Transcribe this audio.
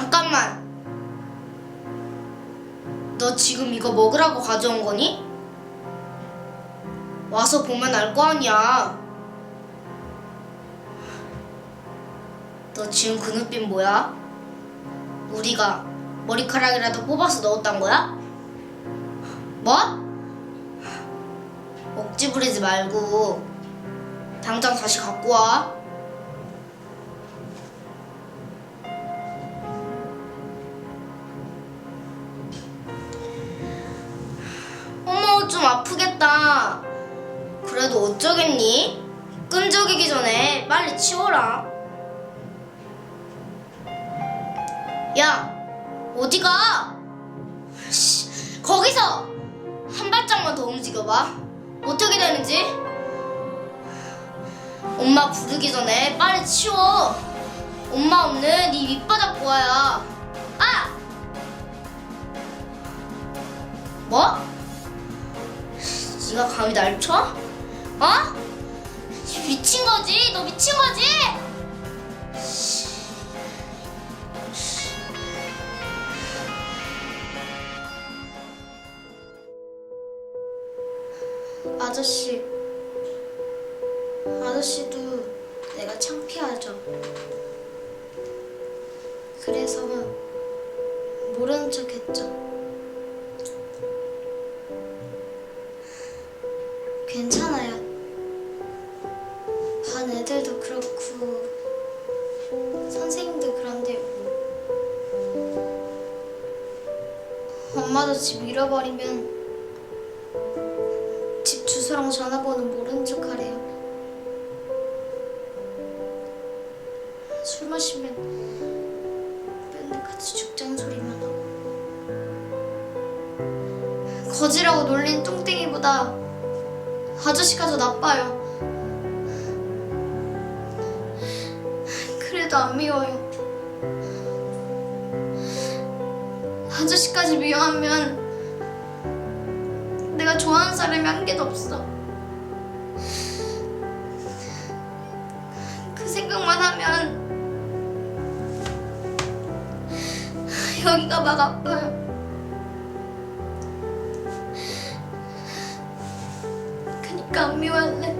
잠깐만. 너 지금 이거 먹으라고 가져온 거니? 와서 보면 알 거 아니야. 너 지금 그 눈빛 뭐야? 우리가 머리카락이라도 뽑아서 넣었단 거야? 뭐? 억지 부리지 말고 당장 다시 갖고 와. 좀 아프겠다. 그래도 어쩌겠니? 끈적이기 전에 빨리 치워라. 야, 어디 가? 씨, 거기서 한 발짝만 더 움직여봐. 어떻게 되는지? 엄마 부르기 전에 빨리 치워. 엄마 없는 이 밑바닥 보아야. 아! 뭐? 네가 감히 날 쳐? 어? 미친 거지? 너 미친 거지? 아저씨, 아저씨도 내가 창피하죠. 그래서 모르는 척 했죠. 반 애들도 그렇고 선생님도 그런데 엄마도 집 잃어버리면 집 주소랑 전화번호 모르는 척 하래요. 술 마시면 맨날 같이 죽자는 소리만 하고 거지라고 놀린 뚱땡이보다 아저씨가 더 나빠요. 그래도 안 미워요. 아저씨까지 미워하면 내가 좋아하는 사람이 한 개도 없어. 그 생각만 하면 여기가 막 아파요. 그니까 안 미워할래.